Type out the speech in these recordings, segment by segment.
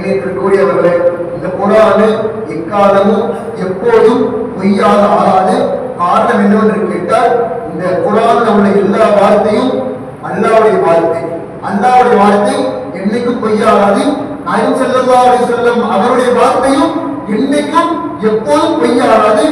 கண்ணியத்திற்குரியவர்களே இந்த குரானு எக்காலமும் எப்போதும் பொய்யாக ஆகாது. காரணம் என்னவென்று கேட்டால் இந்த குரான்ல உள்ள எல்லா வார்த்தையும் அல்லாவுடைய வார்த்தை. அல்லாவுடைய வார்த்தை என்னைக்கும் பொய்யாகாது. நான் செல்லல்லா செல்லும் அவருடைய வார்த்தையும் என்னைக்கும் எப்போதும் பொய்யாகாது.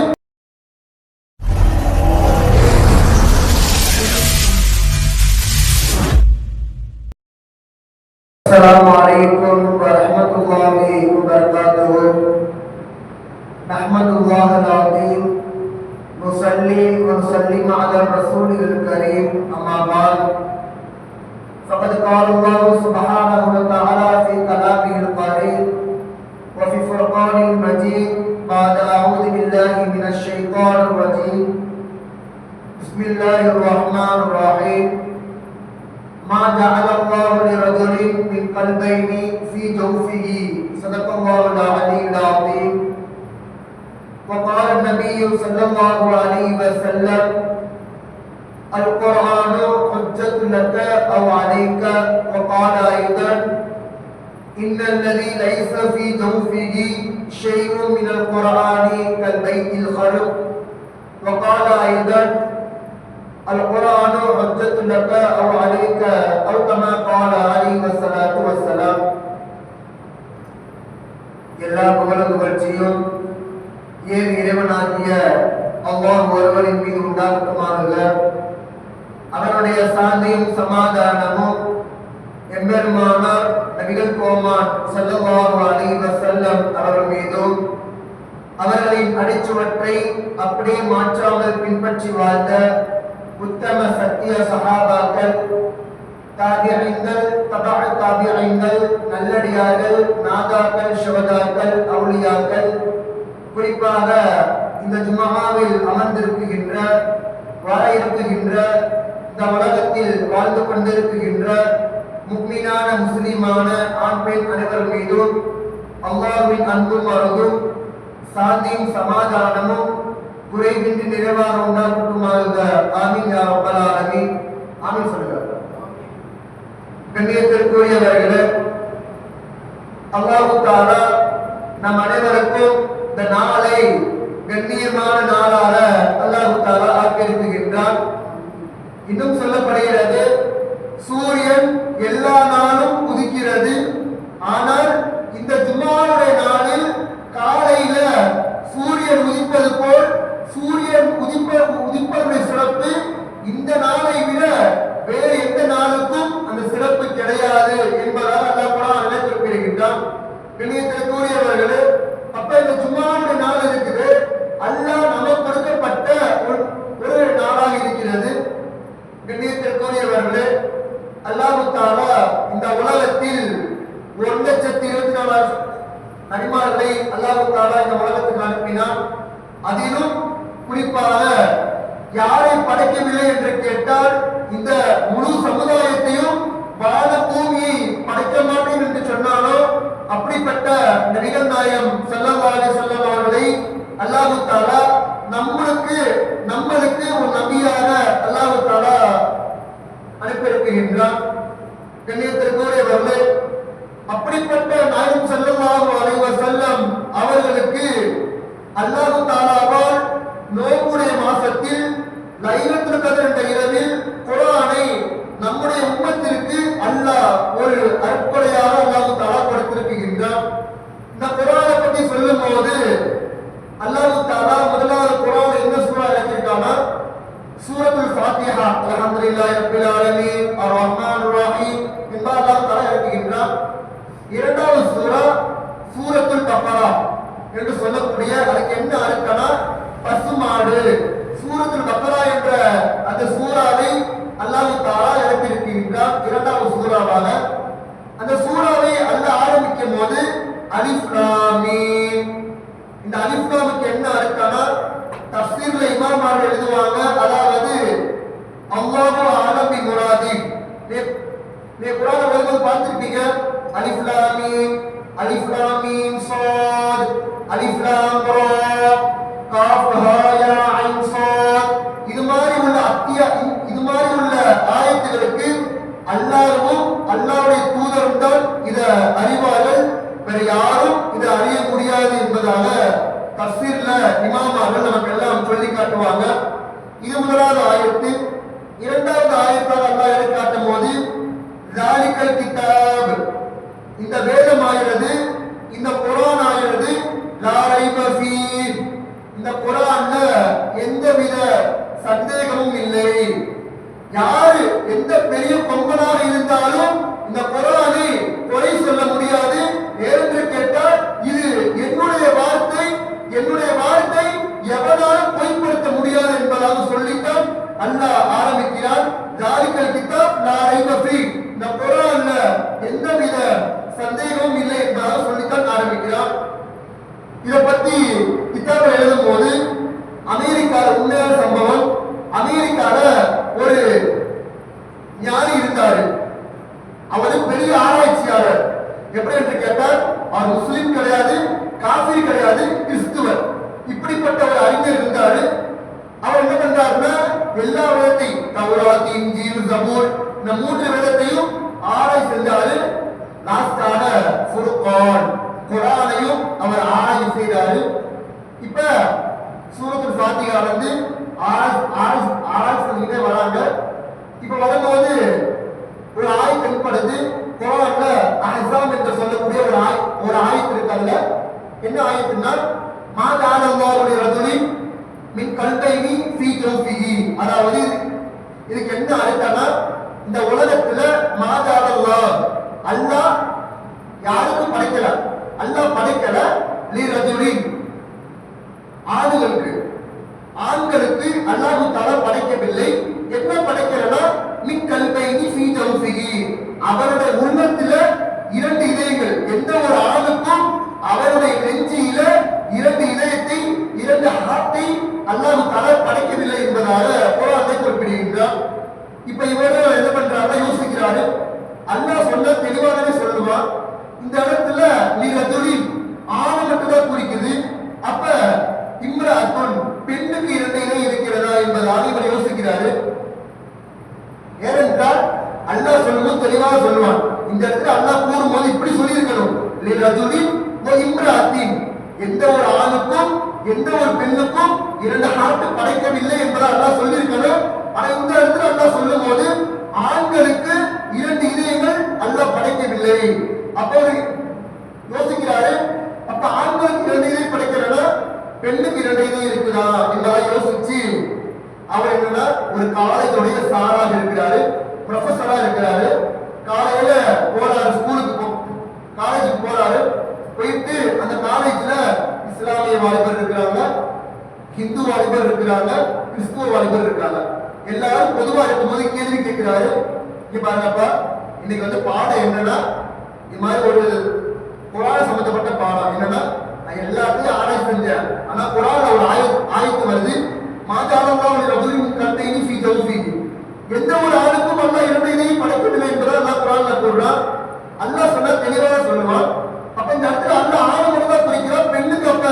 القريب وفي فرقان المجيد بعد أعوذ بالله من الشيطان الرجيم. بسم الله الرحمن الرحيم. ما جعل الله لرجل من قلبين في جوفه. صدق الله العلي العظيم. وقال النبي صلى الله عليه وسلم القرآن حجة لك أو عليك. وقال أيضا إن الذي ليس في جوفه شيء من القرآن كالبيت الخلق وقال أيضا القرآن حجة لك أو عليك أو كما قال عليه الصلاة والسلام எல்லா புகழும் புகழ்ச்சியும் ஏன் இறைவனாகிய அல்லாஹ் ஒருவரின் மீது உண்டாகட்டுமாக அவனுடைய சாந்தியும் சமாதானமும் எம்பெருமானார் நபிகள் கோமான் ஸல்லல்லாஹு அலைஹி வஸல்லம் அவர்கள் மீதும் அவர்களின் அடிச்சுவற்றை அப்படியே மாற்றாமல் பின்பற்றி வாழ்ந்த உத்தம சத்திய சகாபாக்கள் தாபியங்கள் தபா தாபியங்கள் நல்லடியார்கள் நாதாக்கள் சிவதாக்கள் அவுளியாக்கள் குறிப்பாக இந்த ஜுமஹாவில் அமர்ந்திருக்குகின்ற வர இருக்குகின்ற இந்த உலகத்தில் வாழ்ந்து கொண்டிருக்குகின்ற முக்மீனான முஸ்லீமான ஆண் பெண் அனைவர் மீதும் அல்லாவின் அன்பும் அருளும் சாந்தியும் சமாதானமும் குறைவின்றி நிறைவாக உண்டாகட்டுமாக ஆமீன் யா ரப்பல் ஆலமீன். ஆமீன் சொல்லுங்க கண்ணியத்திற்குரியவர்களே அல்லாஹு தாலா நம் அனைவருக்கும் இந்த நாளை கண்ணியமான நாளாக அல்லாஹு தாலா ஆக்கியிருக்கின்றான். இன்னும் சொல்லப்படுகிறது சூரியன் எல்லா நாளும் உதிக்கிறது. ஆனால் இந்த ஜும்மாவுடைய நாளில் காலையில சூரியன் உதிப்பது போல் சூரியன் உதிப்ப உதிப்பதுடைய சிறப்பு இந்த நாளை விட வேறு எந்த நாளுக்கும் அந்த சிறப்பு கிடையாது என்பதால் அல்லாஹ் குர்ஆனிலே குறிப்பிடுகின்றான் கண்ணியத்திற்குரியவர்களே கூறியவர்களே இந்த ஜும்மாவுடைய நாள் இருக்குது அல்லாஹ் நமக்கு கொடுக்கப்பட்ட ஒரு ஒரு நாளாக இருக்கிறது கண்ணியத்திற்குரியவர்களே அல்லாஹு தாலா இந்த உலகத்தில் ஒரு லட்சத்தி இருபத்தி நாலு நபிமார்களை அல்லாஹு தாலா இந்த உலகத்துக்கு அனுப்பினான் அதிலும் குறிப்பாக யாரை படைக்கவில்லை என்று கேட்டால் இந்த முழு சமுதாயத்தையும் வான பூமியை படைக்க மாட்டேன் என்று சொன்னாலோ அப்படிப்பட்ட நபிகள் நாயம் செல்லவாறு செல்லம் அவர்களை அல்லாஹு தாலா நம்மளுக்கு நம்மளுக்கு ஒரு நபியாக அல்லாஹு தாலா அனுப்பியிருக்கின்றான் கண்ணியத்திற்குரியவர்களே அப்படிப்பட்ட நாயகம் செல்லல்லாஹு அவர்களுக்கு அல்லாஹு தாலாவால் நோம்புடைய மாசத்தில் லைலத்துல் கத்ர் என்ற இரவில் குர்ஆனை நம்முடைய உம்மத்திற்கு அல்லாஹ் ஒரு அற்புடையாக அல்லாஹு தாலா கொடுத்திருக்கின்றான் இந்த குர்ஆனை பற்றி சொல்லும்போது அல்லாஹு தாலா முதலாவது குர்ஆன் என்ன சூரா இறக்கியிருக்கானா சூரத்துல் ஃபாத்திஹா அல்ஹம்துலில்லாஹி ரப்பில் ஆலமீன் அர் ரஹ்மானுர் ரஹீம் என்பா அல்லாஹ் தஆலா இறக்குகின்றார் இரண்டாவது சூரா சூரத்துல் பக்ரா என்று சொல்லக்கூடிய அதுக்கு என்ன அர்த்தம்னா பசுமாடு சூரத்துல் பக்ரா என்ற அந்த சூறாவை அல்லாஹ் தஆலா இறக்கியிருக்கின்றார் இரண்டாவது சூறாவாக அந்த சூறாவை அல்லாஹ் ஆரம்பிக்கும் போது அலிஃப் லாம் மீம் இந்த அலிஃப் லாமுக்கு என்ன அர்த்தம்னா தஃசீர்ல இமாமார் எழுதுவாங்க அதாவது அல்லாஹு ஆலமி முராதி நீ நீ குர்ஆன் எழுதும்போது பார்த்திருப்பீங்க அலிஃப் லாம் மீம் அலிஃப் லாம் மீம் ஸாத் அலிஃப் லாம் ரா காஃப் ஹா யா ஐன் ஸாத் இது மாதிரி உள்ள அத்தியா இது மாதிரி உள்ள ஆயத்துகளுக்கு அல்லாஹ்வும் அல்லாஹ்வுடைய தூதரும் தான் இத அறிவார்கள் வேற வேற யாரும் இதை அறிய முடியாது என்பதாக தஸ்ஸீர்ல இமாமார்கள் நமக்கு எல்லாம் சொல்லி காட்டுவாங்க இது முதலாவது ஆயத்து இரண்டாவது ஆயத்தால் அல்லாஹ் எதை காட்டும் போது ஜாலிக்கல் கிதாப் இந்த வேதம் ஆகிறது இந்த குரான் ஆகிறது லாரைப ஃபீஹ் இந்த குரான்ல எந்தவித சந்தேகமும் இல்லை யாரு எந்த பெரிய கொம்பனாக இருந்தாலும் இந்த குரானை குறை சொல்ல முடியாது ஏனென்று கேட்டால் இது என்னுடைய வார்த்தை என்னுடைய வார்த்தை எவனாலும் பொய்ப்படுத்த முடியாது என்பதாக சொல்லித்தான் அல்லாஹ் ஆரம்பிக்கிறான் ஜாலிக்கல் கிதாப் லா ரைப ஃபீ இந்த குரான்ல எந்தவித சந்தேகமும் இல்லை என்பதாக சொல்லித்தான் ஆரம்பிக்கிறான் இதை பத்தி கிதாபை எழுதும் போது அமெரிக்கால உண்மையான சம்பவம் அமெரிக்கால ஒரு ஞானி இருந்தாரு அவரு பெரிய ஆராய்ச்சியாளர் எப்படி என்று கேட்டால் அவர் முஸ்லீம் கிடையாது காசி கிடையாது கிறிஸ்துவர். இப்படிப்பட்ட ஒரு அறிஞர் இருந்தாரு. அவர் என்ன பண்றாருன்னா எல்லா வேதத்தையும் தௌராத்தி இன்ஜீல் சமூர் இந்த மூன்று வேதத்தையும் ஆராய் செஞ்சாரு. லாஸ்டான ஃபுர்கான் குரானையும் அவர் ஆராய்ச்சி செய்தாரு. இப்ப சூரத்து சாத்தியா வந்து ஆராய்ச்சி ஆராய்ச்சி ஆராய்ச்சி வராங்க. இப்ப வரும்போது ஒரு ஆய் தென்படுது. குரான்ல அஹ்ஸாம் என்று சொல்லக்கூடிய ஒரு ஆய் ஒரு ஆயத்து இருக்கல்ல என்ன ஆயத்துன்னா மாதான அல்லாவுடைய ரஜுலி மின் கல்தைனி ஃபீ ஜௌஃபிஹி. அதாவது இதுக்கு என்ன அர்த்தம்னா இந்த உலகத்துல மாதான அல்லாஹ் அல்லாஹ் யாருக்கும் படைக்கல. அல்லாஹ் படைக்கல லீ ரஜுலி. ஆண்களுக்கு ஆண்களுக்கு அல்லாஹு தஆலா படைக்கவில்லை என்ன படைக்கிறனா மின் கல்பைனி ஃபீ ஜௌஃபிஹி அவருடைய உண்மை இரண்டு இதயங்கள் எந்த ஒரு ஆணுக்கும் அவருடைய நெஞ்சியில இரண்டு இதயத்தை இரண்டு ஹார்ட்டை அல்லாஹு தஆலா படைக்கவில்லை என்பதாக குர்ஆனை குறிப்பிடுகின்றார் இப்ப இவரு என்ன பண்றாரு யோசிக்கிறாரு அல்லாஹ் சொன்ன தெளிவாகவே சொல்லுவான் இந்த இடத்துல நீ ரஜுலி ஆணை மட்டும் தான் குறிக்குது அப்ப இம்ராத்துன் பெண்ணுக்கு இரண்டு இணை இருக்கிறதா என்பதாக இவர் யோசிக்கிறாரு ஏனென்றால் அல்லாஹ் சொல்லும்போது தெளிவாக சொல்லுவான் இந்த இடத்துல அல்லாஹ் கூறும்போது இப்படி சொல்லியிருக்கணும் ரஜுலி இம்ராத்தின் எந்த ஒரு ஆணுக்கும் எந்த ஒரு பெண்ணுக்கும் இரண்டு ஹார்ட் படைக்கவில்லை என்பதை அல்லாஹ் சொல்லியிருக்கணும் ஆனா இந்த இடத்துல அல்லாஹ் சொல்லும்போது ஆண்களுக்கு இரண்டு இதயங்கள் அல்லாஹ் படைக்கவில்லை. அப்போ யோசிக்கிறாரு அப்ப ஆண்களுக்கு இரண்டு இதயம் படைக்கிறனா பெண்ணுக்கு இரண்டு இதயம் இருக்குதா? என்பதை யோசிச்சு அவர் என்னன்னா ஒரு காலேஜுடைய சாராக இருக்கிறாரு ப்ரொஃபஸராக இருக்கிறாரு. காலையில போறாரு ஸ்கூலுக்கு காலேஜுக்கு போறாரு. போயிட்டு அந்த காலேஜ்ல இஸ்லாமிய வாலிபர் இருக்கிறாங்க ஹிந்து வாலிபர் இருக்கிறாங்க கிறிஸ்துவ வாலிபர் இருக்காங்க. எல்லாரும் பொதுவா இருக்கும்போது கேள்வி கேட்கிறாரு. இங்க பாருங்கப்பா இன்னைக்கு வந்து பாடம் என்னன்னா இது மாதிரி ஒரு குரான சம்பந்தப்பட்ட பாடம். என்னன்னா நான் எல்லாத்தையும் ஆராய்ச்சி செஞ்சேன். ஆனா குரான்ல ஒரு ஆய ஆயத்து வருது. மாதாளம்லாம் ஃபீ ஜௌஃபிஹி எந்த ஒரு ஆளுக்கும் அல்ல இரண்டையும் படைக்கவில்லை என்பதால் நான் குரான் கூறுறான் அல்லா சொன்னா தெளிவாக சொல்லுவான். அப்ப இந்த இடத்துல அல்லாஹ் ஆணை தான் குறிக்கிறான். பெண்ணுக்கு அப்ப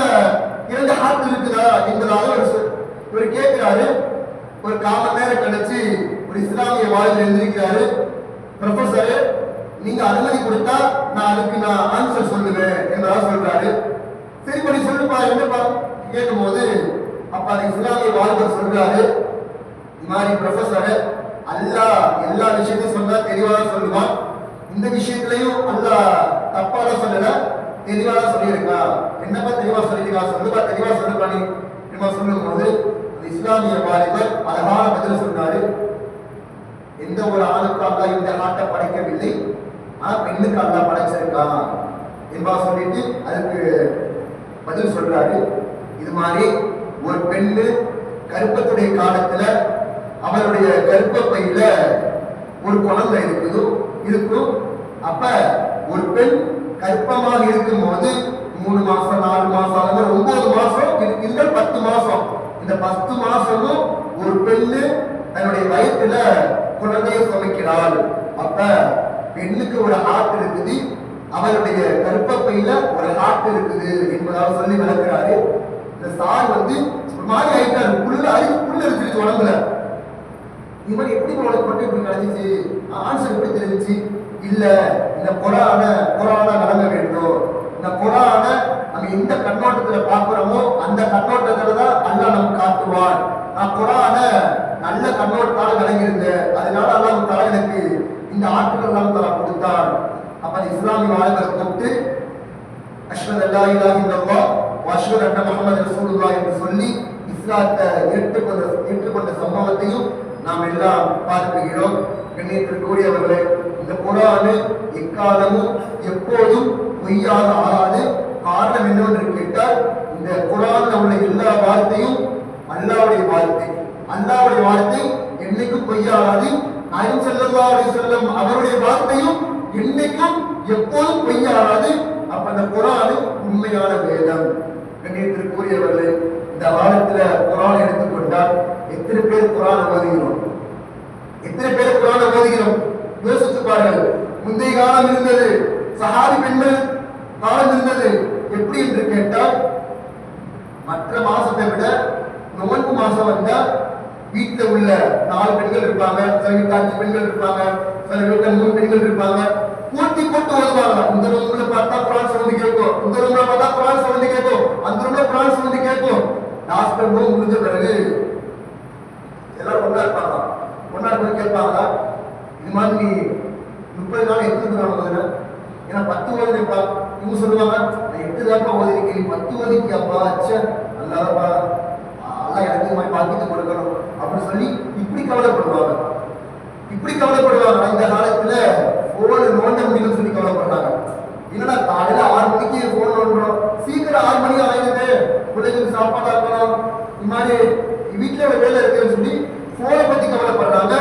இரண்டு ஹார்ட் இருக்குதா என்பதாக இவர் கேட்கிறாரு. ஒரு கால் நேரம் கழிச்சு ஒரு இஸ்லாமிய வாழ்வில் எழுந்திருக்கிறாரு. ப்ரொஃபஸரு நீங்க அனுமதி கொடுத்தா நான் அதுக்கு நான் ஆன்சர் சொல்லுவேன் என்பதாக சொல்றாரு. சரி பண்ணி சொல்லுப்பா என்னப்பா? கேட்கும் போது அப்ப அது இஸ்லாமிய வாழ்வர் சொல்றாரு. இந்த மாதிரி ப்ரொஃபஸரு அல்லா எல்லா விஷயத்தையும் சொன்னா தெளிவாக சொல்லுவான். இந்த விஷயத்திலையும் அல்ல தப்பாக சொல்லல தெளிவாக சொல்லியிருக்கா. என்னப்பா தெளிவா சொல்லியிருக்கா சொல்லுப்பா தெளிவா சொல்லுப்பா நீ என்னமா சொல்லும் போது இஸ்லாமிய வாலிபர் அழகான பதில் சொன்னாரு. எந்த ஒரு ஆணுக்கும் இந்த நாட்டை படைக்கவில்லை ஆனா பெண்ணுக்கு அல்லாஹ் படைச்சிருக்கான் என்பா சொல்லிட்டு அதுக்கு பதில் சொல்றாரு. இது மாதிரி ஒரு பெண்ணு கர்ப்பத்துடைய காலத்துல அவருடைய கர்ப்பப்பையில ஒரு குழந்தை இருக்குது இருக்கும் அப்ப ஒரு பெண் கர்ப்பமாக இருக்கும் போது மூணு மாசம் நாலு மாசம் அந்த மாதிரி ஒன்பது மாசம் இந்த பத்து மாசம். இந்த பத்து மாசமும் ஒரு பெண்ணு தன்னுடைய வயத்துல குழந்தையை சமைக்கிறாள். அப்ப பெண்ணுக்கு ஒரு ஹார்ட் இருக்குது அவருடைய கருப்பப்பையில ஒரு ஹார்ட் இருக்குது என்பதாக சொல்லி விளக்குறாரு. இந்த சார் வந்து ஒரு மாதிரி ஆயிட்டாரு. புள்ள அறிவு புள்ள இருக்குது உடம்புல. இவன் எப்படி உனக்கு மட்டும் இப்படி கிடைச்சிச்சு ஆன்சர் எப்படி தெரிஞ்சிச்சு? இல்ல இந்த குரான குரான நடங்க வேண்டும். இந்த குரானை நம்ம எந்த கட்டோட்டத்தில் பார்க்குறோமோ அந்த கண்ணோட்டத்துல தான் அல்லாஹ் நம்ம காட்டுவார் நான் குரான நல்ல கண்ணோட்டத்தால் விளங்கியிருந்தேன். அதனால அல்லாஹ் தலா எனக்கு இந்த ஆட்கள் எல்லாம் தலா கொடுத்தான். அப்ப இஸ்லாமிய வாழ்களை கூப்பிட்டு அஸ்வத் அல்லா இலாஹ இல்லல்லாஹ் வ அஷ்ஹது அன்ன என்று சொல்லி இஸ்லாத்தை ஏற்றுக்கொண்ட ஏற்றுக்கொண்ட சம்பவத்தையும் நாம் எல்லாம் பார்க்கிறோம். கண்ணியத்திற்குரியவர்களே இந்த குரானு எக்காலமும் எப்போதும் பொய்யாக ஆகாது காரணம் என்னவென்று கேட்டால் இந்த குரான்ல உள்ள எல்லா வார்த்தையும் அல்லாவுடைய வார்த்தை. அல்லாவுடைய வார்த்தை என்னைக்கும் பொய்யாகாது. நாயம் செல்லல்லா அலி செல்லம் அவருடைய வார்த்தையும் என்னைக்கும் எப்போதும் பொய்யாகாது. அப்ப அந்த குரானு உண்மையான வேதம். கண்ணியத்திற்குரியவர்களே இந்த காலத்துல குரான் எடுத்துக்கொண்டால் எத்தனை பேர் குரான் ஓதுகிறோம்? எத்தனை பேர் குரான் ஓதுகிறோம்? யோசித்து பாருங்கள் முந்தைய காலம் இருந்தது. சஹாரி பெண்கள் காலம் இருந்தது. எப்படி என்று கேட்டால் மற்ற மாசத்தை விட நோன்பு மாசம் வந்தா வீட்டுல உள்ள நாலு பெண்கள் இருப்பாங்க சில வீட்டில் அஞ்சு பெண்கள் இருப்பாங்க சில வீட்டில் மூணு பெண்கள் இருப்பாங்க. போட்டி போட்டு ஓதுவாங்க இந்த ரூம்ல பார்த்தா குரான் வந்து கேட்கும். இந்த ரூம்ல பார்த்தா குரான் வந்து கேட்கும். அந்த ரூம்ல குரான் வந்து கேட்கும். லாஸ்ட் ரூம் முடிஞ்ச பிறகு எல்லாரும் ஒண்ணா இருப்பாங்க ஒண்ணா இருந்து கேட்பாங்க இது மாதிரி முப்பது நாள் எத்தனை நாள் ஏன்னா பத்து ஓதுனப்பா இவங்க சொல்லுவாங்க நான் எட்டு தான்ப்பா ஓதிருக்கேன் பத்து பத்து அப்பா அச்சா நல்லாதப்பா அல்லா எனக்கு மாதிரி பாக்கியத்தை கொடுக்கணும். அப்படின்னு சொல்லி இப்படி கவலைப்படுவாங்க. இப்படி கவலைப்படுவாங்க. இந்த காலத்துல போன் நோண்ட முடியும்னு சொல்லி கவலைப்படுறாங்க. என்னடா காலையில ஆறு மணிக்கு போன் நோண்டுறோம். சீக்கிரம் ஆறு மணி ஆயிடுது. பிள்ளைங்களுக்கு சாப்பாடு ஆக்கணும் இந்த மாதிரி வீட்டுல ஒரு வேலை இருக்குன்னு சொல்லி போனை பத்தி கவலைப்படுறாங்க.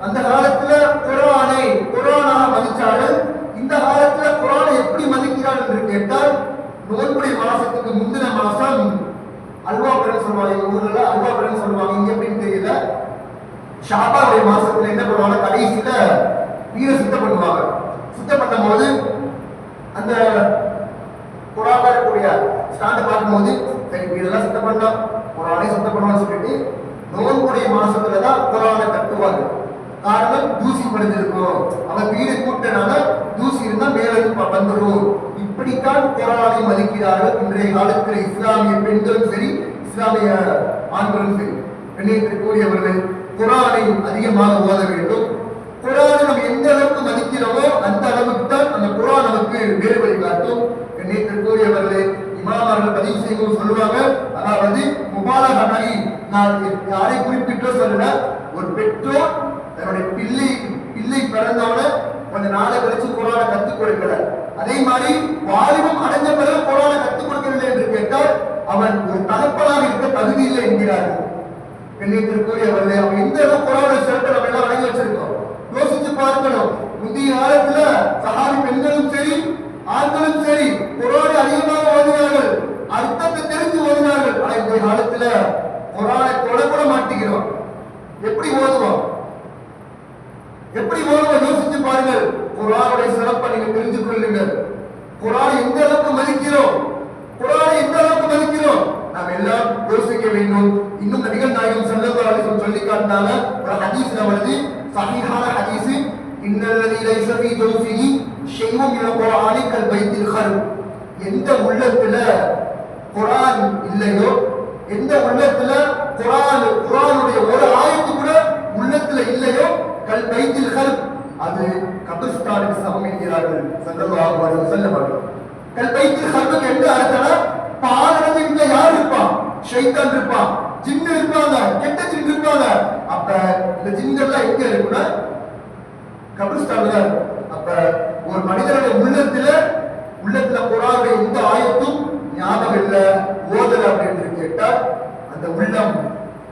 அந்த காலத்துல குரானை குரானா மதிச்சாலும் இந்த காலத்துல குரானை எப்படி மதிக்கிறார் என்று கேட்டால் நோன்புடைய மாசத்துக்கு முந்தின மாசம் அல்வா பழம் சொல்லுவாங்க எங்க ஊர்ல அல்வா பழம் சொல்லுவாங்க இங்க எப்படின்னு தெரியல ஷாபாவுடைய மாசத்துல என்ன பண்ணுவாங்க கடைசியில வீரை சுத்தம் பண்ணுவாங்க சுத்தம் பண்ணும்போது அந்த குரான் இருக்கக்கூடிய ஸ்டாண்டை பார்க்கும்போது சரி வீடெல்லாம் சுத்தம் பண்ணலாம் குரானே சுத்தம் பண்ணுவான்னு சொல்லிட்டு நோன்புடைய மாசத்துல தான் குரானை கட்டுவாங்க காரணம் தூசி படிஞ்சிருக்கும் அவன் வீடு கூட்டனால தூசி இருந்தா மேல இருந்து ப- வந்துரும் இப்படித்தான் குரானை மதிக்கிறார்கள் இன்றைய காலத்தில் இஸ்லாமிய பெண்களும் சரி இஸ்லாமிய ஆண்களும் சரி கண்ணியத்திற்குரியவர்கள் குரானை அதிகமாக ஓத வேண்டும் குரானை நம்ம எந்த அளவுக்கு மதிக்கிறோமோ அந்த அளவுக்கு தான் அந்த குரான் நமக்கு வேறு வழி காட்டும் கண்ணியத்திற்குரியவர்களே அவர்கள் பதிவு செய்யும் சொல்லுவாங்க. அதாவது முபாலக நகி நான் யாரை குறிப்பிட்டோ சொல்லல ஒரு பெற்றோர் தன்னுடைய பிள்ளை பிள்ளை பிறந்தவன கொஞ்ச நாளை கழிச்சு குரானை கத்துக் கொடுக்கல. அதே மாதிரி வாலிபம் அடைஞ்ச பிறகு குரானை கத்துக் கொடுக்கவில்லை என்று கேட்டால் அவன் ஒரு தகப்பனாக இருக்க தகுதி இல்லை என்கிறார்கள் கண்ணியத்திற்குரியவர்களே அவன் எந்த அளவு குரானை சிறப்பு நம்ம எல்லாம் வழங்கி வச்சிருக்கோம். யோசிச்சு பார்க்கணும். முந்தைய காலத்துல சகாரி பெண்களும் சரி ஆண்களும் சரி குரானை அதிகமாக ஓதினார்கள். அர்த்தத்தை தெரிஞ்சு ஓதினார்கள். ஆனா இந்த காலத்துல குரானை தொட கூட மாட்டேங்கிறோம். எப்படி ஓதுவோம்? எப்படி ஓதுவோம்? யோசிச்சு பாருங்கள். குரானுடைய சிறப்பை நீங்க தெரிஞ்சு கொள்ளுங்கள். குரானை எந்த அளவுக்கு மதிக்கிறோம்? குரானை எந்த அளவுக்கு மதிக்கிறோம்? நாம் எல்லாம் யோசிக்க வேண்டும். இன்னும் நபிகள் நாயகம் ஸல்லல்லாஹு சொல்லி காட்டினால ஒரு ஹதீஸ்ல வருது சஹீஹான ஹதீஸ் இன்னல்லதி லைஸ ஃபீ ஜௌஃபிஹி ஷைஉம் மினல் கல் எந்த உள்ளத்துல குரான் இல்லையோ எந்த உள்ளத்துல குரான் குரானுடைய ஒரு ஆயத்து கூட உள்ளத்துல இல்லையோ கல் பைத்தில் அது கபிரிஸ்தானுக்கு சமம் என்கிறார்கள். ஸல்லல்லாஹு அலைஹி வஸல்லம் கல் பைத்தில் எந்த அர்த்தம்னா பாலனது இங்க யார் இருப்பான் ஷைத்தான் இருப்பான் ஜின்னு இருப்பாங்க. கெட்ட ஜின் இருப்பாங்க. அப்ப இந்த ஜின்கள்லாம் எங்க இருக்குன்னா கபிரிஸ்தான்ல தான் இருக்கும். அப்ப உள்ளத்துல உள்ளத்துல குரானுடைய எந்த ஆயத்தும் ஞானம் இல்ல ஓதல் அப்படின்னு கேட்டா அந்த உள்ளம்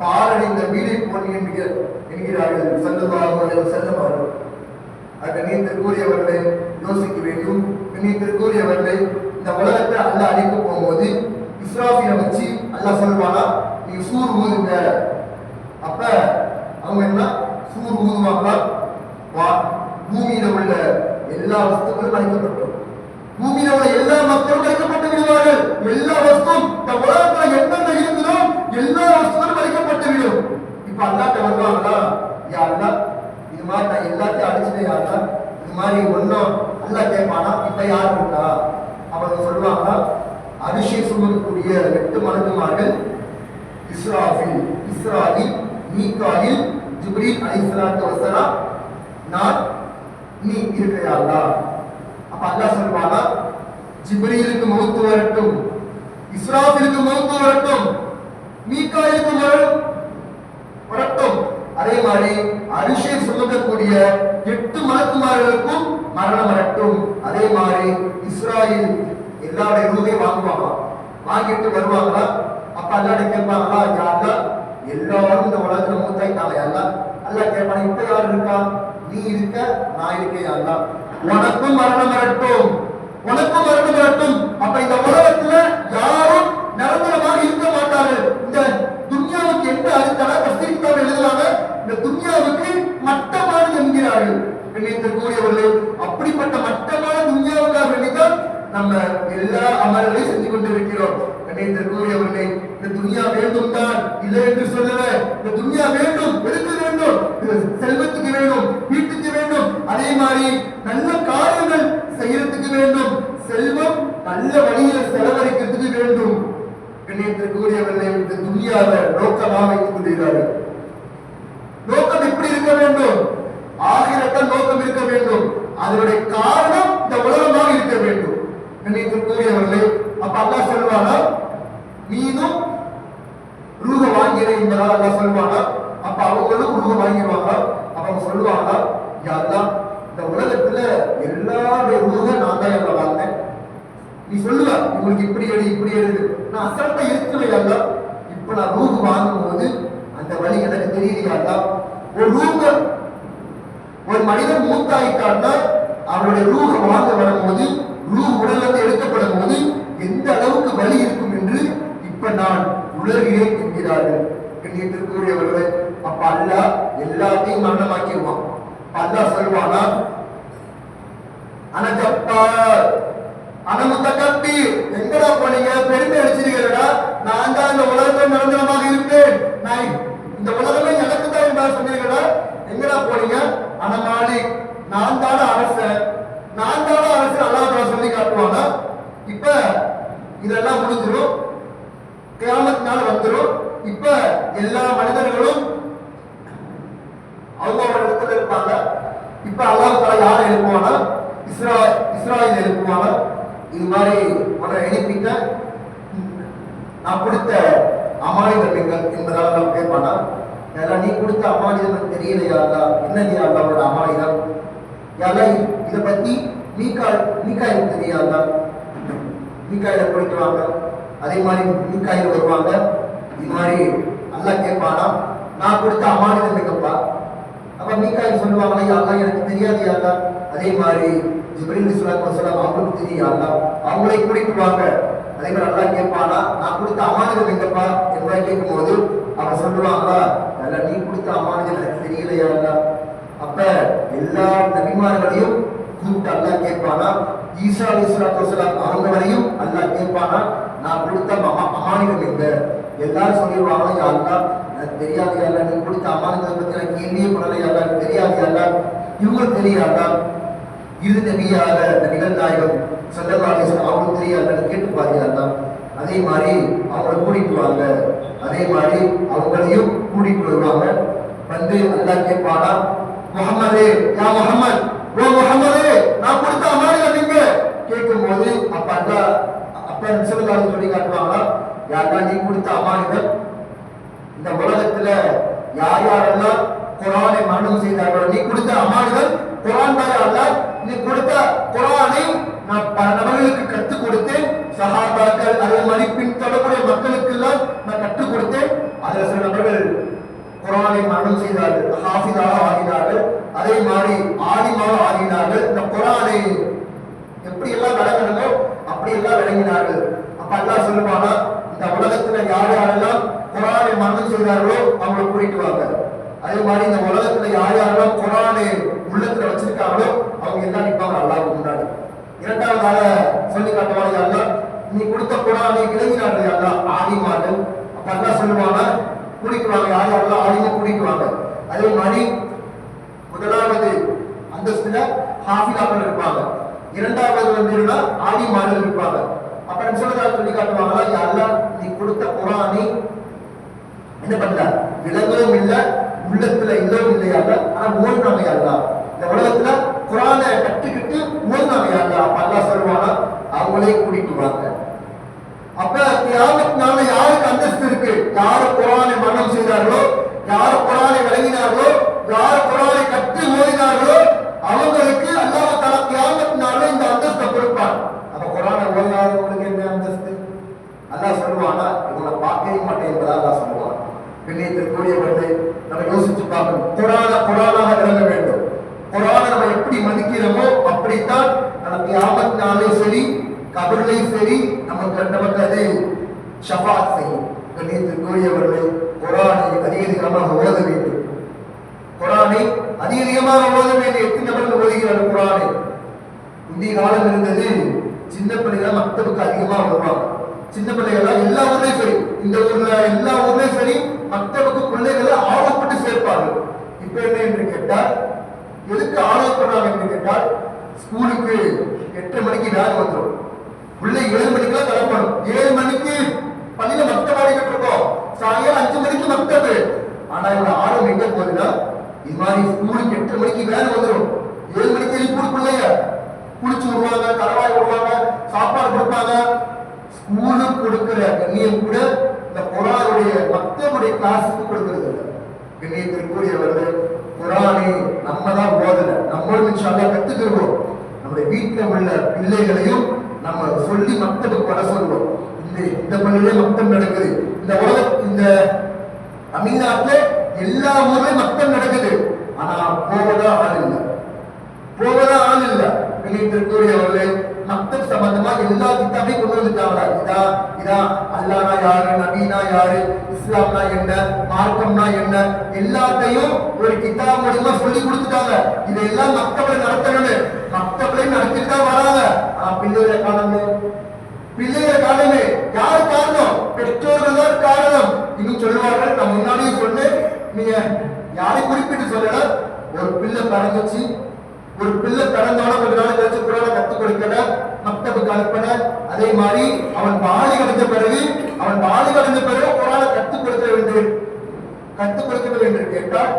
பாலடைந்த மீனை போன் என்கிற என்கிறார்கள் செல்லவாக செல்லவார்கள் அது நீத்திற்குரியவர்களை யோசிக்க வேண்டும். நீத்திற்குரியவர்களை இந்த உலகத்தை அல்ல அழைக்க போகும்போது இஸ்ராஃபில வச்சு அல்ல சொல்வானா நீ சூர் ஊதுங்க அப்ப அவங்க என்ன? சூர் ஊதுவாங்க வா பூமியில உள்ள எல்லா வஸ்துக்களும் அழைக்கப்பட்டோம். பூமியில உள்ள எல்லா மக்களும் அழைக்கப்பட்டு விடுவார்கள். எல்லா வஸ்தும் இந்த உலகத்துல என்னென்ன இருக்குதோ எல்லா வஸ்துக்களும் அழைக்கப்பட்டு விடும். இப்ப அல்லாட்ட வருவாங்களா? யா இது மாதிரி நான் எல்லாத்தையும் அடிச்சுட்டேன் யா இது மாதிரி ஒன்றும் அல்லாஹ் கேட்பானா? இப்ப யார் இருக்கா? அவங்க சொல்லுவாங்களா? அரிசி சுமக்கக்கூடிய எட்டு மலக்குமார்கள் இஸ்ராஃபில் இஸ்ராயில் மீகாயில் ஜிப்ரீல் அலிஸ்லாத்து வசலா நான் நீ இருக்கிறயா அப்ப அல்லாஹ் சொல்வானா ஜிப்ரீலுக்கு மௌத்து வரட்டும் இஸ்ராஃபிலுக்கு மௌத்து வரட்டும் மீகாயிலுக்கு வரும் வரட்டும். அதே மாதிரி அரிசியை சுமக்கக்கூடிய எட்டு மலக்குமார்களுக்கும் மரணம் வரட்டும். அதே மாதிரி இஸ்ராயில் எல்லாருடைய ரூபையும் வாங்குவாங்க வாங்கிட்டு வருவாங்களா? அப்ப அல்லாட கேட்பாங்களா? யாருன்னா எல்லாரும் இந்த உலகத்துல மூத்தாயிட்டாங்க யாரா அல்ல கேட்பாங்க இப்ப யாரு இருக்கா? நீ இருக்க நான் இருக்கேன் யாரா உனக்கும் மரணம் வரட்டும். உனக்கும் மரணம் வரட்டும். அப்ப இந்த உலகத்துல யாரும் நிரந்தரமாக இருக்க மாட்டார்கள் இந்த துன்யாவுக்கு எந்த அழுத்தல கஸ்தூரிக்காவை எழுதலாம இந்த துன்யாவுக்கு மட்டமானது என்கிறார்கள். கண்ணியத்திற்குரியவர்களே அப்படிப்பட்ட மட்டமான துன்யாவுக்காக வேண்டிதான் நம்ம எல்லா அமல்களையும் செஞ்சு கொண்டு இருக்கிறோம் இந்த துன்யா வேண்டும் தான் இல்லை என்று சொல்லல. இந்த துன்யா வேண்டும் எதுக்கு வேண்டும். செல்வத்தை அதே மாதிரி நல்ல காரியங்கள் செய்யறதுக்கு வேண்டும். செல்வம் நல்ல வழியில செலவழிக்கிறதுக்கு வேண்டும். கண்ணியத்திற்குரியவர்களே இந்த துன்யாவை நோக்கமாக வைத்துக் கொள்கிறார்கள். நோக்கம் எப்படி இருக்க வேண்டும்? ஆகிரத்தில் நோக்கம் இருக்க வேண்டும். அதனுடைய காரணம் இந்த உலகமாக இருக்க வேண்டும். கண்ணியத்திற்குரியவர்களே அப்ப அல்லாஹ் சொல்வானா நீனும் ரூக வாங்கிறேன் என்பதால் அல்லாஹ் சொல்வானா அப்ப அவங்களும் ரூக வாங்கிடுவாங்க. அப்ப அவங்க சொல்லுவாங்க யாரெல்லாம் எல்லாருடைய ரூக நான் தான் எவ்வளவு வாழ்ந்தேன் நீ சொல்லுவ உங்களுக்கு இப்படி எடு இப்படி எழுது நான் அசல்ட்ட அல்ல இப்ப நான் ரூஹ் வாங்கும் போது அந்த வழி எனக்கு தெரியலையா ஒரு ரூஹ் ஒரு மனிதன் மூத்தாயிட்டான்னா அவருடைய ரூஹ் வாங்க வரும்போது ரூ உடலிருந்து எடுக்கப்படும் போது எந்த அளவுக்கு வலி இருக்கும் என்று இப்ப நான் உணர்கிறேன் என்கிறார்கள். கண்ணியத்திற்குரியவர்கள் அப்ப அல்ல எல்லாத்தையும் மரணமாக்கிடுவான். அப்ப அல்லாஹ் சொல்வானா அனஜப்பார் அனமுத்தகப்பி எங்கடா போனீங்க? பெருமை அடிச்சிருக்கிறடா நான் தான் இந்த உலகத்தில் நிரந்தரமாக இருப்பேன். நான் இந்த உலகமே எனக்கு தான் என்பதை சொன்னீங்கடா எங்கடா போனீங்க? அனமாலி நான் தான அரசன் நான் தான அரசன் அல்லாஹ் சொல்லி காட்டுவாங்க இப்ப இதெல்லாம் முடிஞ்சிடும் கியாமத் வந்துடும் இப்ப எல்லா மனிதர்களும் அவங்களோட இடத்துல இருப்பாங்க. இப்ப அல்லாஹ் தஆலா யாரை எழுப்புவானா? இஸ்ரா இஸ்ராயல் எழுப்புவாங்க இது மாதிரி உன்னை எழுப்பிட்ட நான் கொடுத்த அமானிதங்கள் என்பதால் நான் கேட்பானா? யாரா நீ கொடுத்த அமானிதம் தெரியலையா அல்லா என்னது அல்லா அவரோட அமானிதம் யாரா இதை பத்தி மீகா மீகாயில் தெரியாதா? மீகாயில போயிட்டு அதே மாதிரி மீகாயில் வருவாங்க. இது மாதிரி நல்லா கேட்பானா? நான் கொடுத்த அமானிதம் மிகப்பா அப்ப மீகாயில் சொல்லுவாங்களே யாரா எனக்கு தெரியாது யாரா? அதே மாதிரி ஜிப்ரீல் சுலாத் வசலாம் அவங்களுக்கு அல்லா அவங்களே கூட்டிட்டு வாங்க அதே மாதிரி நல்லா கேட்பானா நான் கொடுத்த அமானதம் எங்கப்பா? என்பதை கேட்கும்போது அவன் சொல்லுவாங்களா நல்லா நீ கொடுத்த அமானதம் எனக்கு தெரியலையா அல்ல அப்ப எல்லா நபிமார்களையும் கூப்பிட்டு அல்லா கேட்பானா ஈசா அலி சுலாத் வசலாம் அவங்களையும் அல்லா கேட்பானா நான் கொடுத்த அமா- அமானிதம் எங்க? எல்லாரும் சொல்லிடுவாங்க யா எனக்கு தெரியாது யா நீ கொடுத்த அமானிதத்தை பத்தி எனக்கு கேள்வியே படலை யா எனக்கு தெரியாது யா அல்லாஹ். இவங்களுக்கு தெரியாதா இரு நபியாக அந்த நிகழ்நாயகம் சொல்லலாக அவங்களுக்கு தெரியாதுன்னு கேட்டு பாருங்க அதே மாதிரி அவங்கள கூட்டிட்டு வாங்க. அதே மாதிரி அவங்களையும் கூட்டிட்டு வருவாங்க. வந்து அல்லா கேட்பானா முகமது யா முகமது ஓ முகமது நான் கொடுத்த அமானியம் நீங்க கேட்கும்போது அப்ப அல்லாஹ் அப்ப சிவகாலம் சொல்லி காட்டுவாங்களா யாருன்னா நீ கொடுத்த அமானிதம் இந்த உலகத்துல யார் யாரெல்லாம் குரானை மரணம் செய்தார்களோ நீ கொடுத்த அமானிதம் குரான் தான் அல்லா நீ கொடுத்த குரானை நான் பல நபர்களுக்கு கற்றுக் கொடுத்தேன். சகாபாக்கள் அதே மாதிரி பின்தொடர்புடைய மக்களுக்கு எல்லாம் நான் கற்றுக் கொடுத்தேன். அதில் சில நபர்கள் குரானை மரணம் செய்தார்கள் ஹாஃபிதாக ஆகினார்கள். அதே மாதிரி ஆலிமாக ஆகினார்கள். இந்த குரானை எப்படி எல்லாம் விளங்கணுமோ அப்படி எல்லாம் விளங்கினார்கள். அப்ப அல்லா சொல்லுவானா இந்த உலகத்துல யார் யாரெல்லாம் குரானை மரணம் செய்தார்களோ அவங்களை கூட்டிட்டு வாங்க. அதே மாதிரி இந்த உலகத்துல யார் யாரெல்லாம் குரானை உள்ளத்துல வச்சிருக்காங்களோ அவங்க எல்லாம் நிற்பாங்க அல்லாவுக்கு முன்னாடி. இரண்டாவதாக சொல்லி காட்டுவாங்க அல்லா நீ கொடுத்த குரானை விளங்கினார்கள் அல்லா ஆலிமார்கள் அப்ப அல்லாஹ் சொல்லுவாங்க குடிக்குவாங்க யார் யாரெல்லாம் ஆதிமா குடிக்குவாங்க அதே மாதிரி முதலாவது அந்தஸ்துல ஹாஃபிலாக்கள் இருப்பாங்க. இரண்டாவது வந்து மாடல் இருப்பாங்க. அப்ப சொல்றதா சொல்லி காட்டுவாங்களா யாரெல்லாம் கொடுத்த குரானை என்ன பண்ணல? விலங்கும் இல்லை உள்ளத்துல இல்லவும் இல்லையாக ஆனா ஓடுனாங்க அல்ல இந்த உலகத்துல குரானை கற்றுக்கிட்டு ஓடுனாங்க அல்லா அப்ப அல்லா சொல்லுவானா அவங்களே கூட்டிட்டு வாங்க அப்ப தியாகத்தினால யாருக்கு அந்தஸ்து இருக்கு யாரு குரானை மரணம் செய்தார்களோ யாரு குரானை விளங்கினார்களோ யாரு குரானை கற்று ஓதினார்களோ அவங்களுக்கு அல்லாஹ் தலா தியாகத்தினால இந்த அந்தஸ்தை கொடுப்பார் அப்ப குரானை ஓதாதவங்களுக்கு என்ன அந்தஸ்து அல்லாஹ் சொல்லுவானா இவங்களை பார்க்கவே மாட்டேன் என்பதா அல்லாஹ் சொல்லுவான் பின்னியத்திற்குரியவர்களே நம்ம யோசிச்சு பார்க்கணும் குரான குரானாக விளங்க வேண்டும் குரானை நம்ம எப்படி மதிக்கிறோமோ அப்படித்தான் நம்ம தியாகத்தினாலே சரி கபர்லையும் சரி நமக்கு நமக்கு அது ஷபாத் செய்யும் கண்ணியத்திற்குரியவர்களே குரானை அதிக அதிகமாக ஓத வேண்டும் குரானை அதிக அதிகமாக ஓத வேண்டிய எத்தனை நபர்கள் ஓதுகிறார்கள் குரானை. முந்தைய காலம் இருந்தது சின்ன பிள்ளைகள் மக்களுக்கு அதிகமாக வருவாங்க. சின்ன பிள்ளைகள் எல்லா ஊர்லயும் சரி. இந்த ஊர்ல எல்லா ஊர்லயும் சரி. மக்களுக்கு பிள்ளைகளை ஆர்வப்பட்டு சேர்ப்பார்கள். இப்ப என்ன என்று கேட்டால் எதுக்கு ஆர்வப்படுறாங்க என்று கேட்டால் ஸ்கூலுக்கு எட்டு மணிக்கு வேன் வந்துடும். பிள்ளை ஏழு மணிக்கெல்லாம் கிளம்பணும். ஏழு மணிக்கு பள்ளியில மக்தப் ஆடிக்கிட்டு இருக்கோம். சாயங்காலம் அஞ்சு மணிக்கு மக்தபு ஆனா இவங்க ஆர்வம் எங்க போகுதுன்னா இது மாதிரி ஸ்கூலுக்கு எட்டு மணிக்கு வேலை வந்துடும் ஏழு மணிக்கு எழுப்பி குளிச்சு விடுவாங்க தலைவாய் விடுவாங்க சாப்பாடு கொடுப்பாங்க. ஸ்கூலுக்கு கொடுக்கிற கண்ணியம் கூட இந்த குரானுடைய மக்களுடைய கிளாஸுக்கு கொடுக்கறது இல்லை. கண்ணியத்திற்குரியவர்கள் குரானை நம்ம தான் போதல நம்மளும் இன்ஷால்லா கத்துக்கிறோம் நம்முடைய வீட்டில் உள்ள பிள்ளைகளையும் நம்ம சொல்லி மக்களுக்கு வர சொல்லுவோம். இந்த இந்த பள்ளியிலே மக்கள் நடக்குது. இந்த உலக இந்த தமிழ்நாட்டில் எல்லா ஊர்லயும் மக்தம் நடக்குது. ஆனா போவதா ஆள் இல்லை. போவதா ஆள் இல்ல. அவர்கள் மக்கள் சம்பந்தமா எல்லா கிட்டாபையும் கொண்டு வந்துட்டாங்களா? இதா இதா அல்லானா யாரு நபீனா யாரு இஸ்லாம்னா என்ன மார்க்கம்னா என்ன எல்லாத்தையும் ஒரு கிட்டா மூலியமா சொல்லி கொடுத்துட்டாங்க. இதெல்லாம் மக்தபில் நடத்தணும்னு. மக்தபில் நடத்திட்டு தான் வராங்க. ஆனா பிள்ளைகளை காணமே. பிள்ளைகள் காரணமே யார் காரணம்? பெற்றோர்கள் தான் காரணம். இன்னும் சொல்லுவார்கள். நான் முன்னாடியே சொன்னேன். நீங்க யாரை குறிப்பிட்டு சொல்லல. ஒரு பிள்ளை பிறந்துச்சு. ஒரு பிள்ளை பிறந்தாலும் கொஞ்ச நாள் கழிச்சு குரான கத்துக் கொடுக்கல. மக்தபுக்கு அனுப்பின அதே மாதிரி அவன் பாலி அடைந்த பிறகு அவன் பாலி அடைந்த பிறகு குரான கத்துக் கொடுக்க வேண்டும் கத்துக் கொடுக்க வேண்டும் என்று கேட்டால்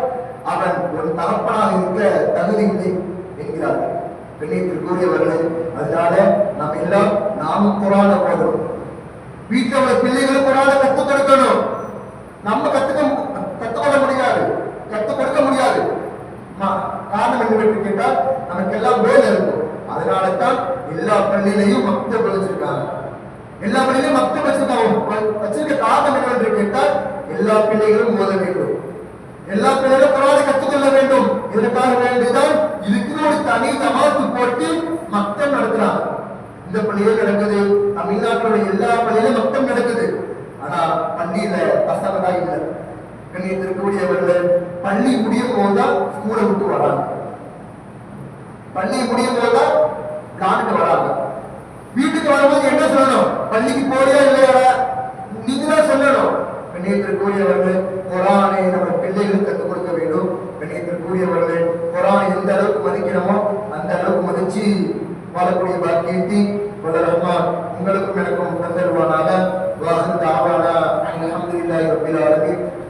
அவன் ஒரு தகப்பனாக இருக்க தகுதி இல்லை என்கிறார்கள். பெண்ணியத்திற்குரியவர்களே அதனால நாம் எல்லாம் நாமும் குரான போதும் வீட்டில் உள்ள பிள்ளைகளும் குரான கத்துக் கொடுக்கணும். நம்ம கத்துக்க கத்துக்கொள்ள முடியாது. கத்துக் கொடுக்க முடியாது காரணம் என்னவென்று கேட்டால் நமக்கு எல்லாம் வேலை இருக்கும். அதனால தான் எல்லா பள்ளியிலையும் மக்கள் விளைச்சிருக்காங்க எல்லா பள்ளியிலும் மக்கள் வச்சிருக்காங்க வச்சிருக்க காரணம் என்னவென்று கேட்டால் எல்லா பிள்ளைகளும் மோத வேண்டும். எல்லா பிள்ளைகளும் குரானை கற்றுக்கொள்ள வேண்டும். இதற்காக வேண்டிதான் இதுக்குன்னு ஒரு தனி ஜமாத்து போட்டு மக்கள் நடத்துறாங்க. இந்த பள்ளியில நடக்குது. தமிழ்நாட்டிலுடைய எல்லா பள்ளியிலும் மக்கள் நடக்குது. ஆனா பள்ளியில பசங்க தான் இல்லை. கண்ணியத்திற்குரியவர்கள் பள்ளி முடியும் போதுதான் ஸ்கூலை விட்டு வராங்க. பள்ளி முடியும் போதுதான் பிளானுக்கு வராங்க. வீட்டுக்கு வரும்போது என்ன சொல்லணும்? பள்ளிக்கு போறியா இல்லையா? நீங்க தான் சொல்லணும். கண்ணியத்திற்குரியவர்கள் குரானை நம்ம பிள்ளைகளுக்கு கற்றுக் கொடுக்க வேண்டும். கண்ணியத்திற்குரியவர்கள் குரானை எந்த அளவுக்கு மதிக்கிறோமோ அந்த அளவுக்கு மதிச்சு வாழக்கூடிய பாக்கியத்தை வல்ல ரஹ்மான் உங்களுக்கும் எனக்கும் தந்தருவானாக. வாஹர் தாவானா அல்ஹம்துலில்லாஹி ரப்பில் ஆலமீன்.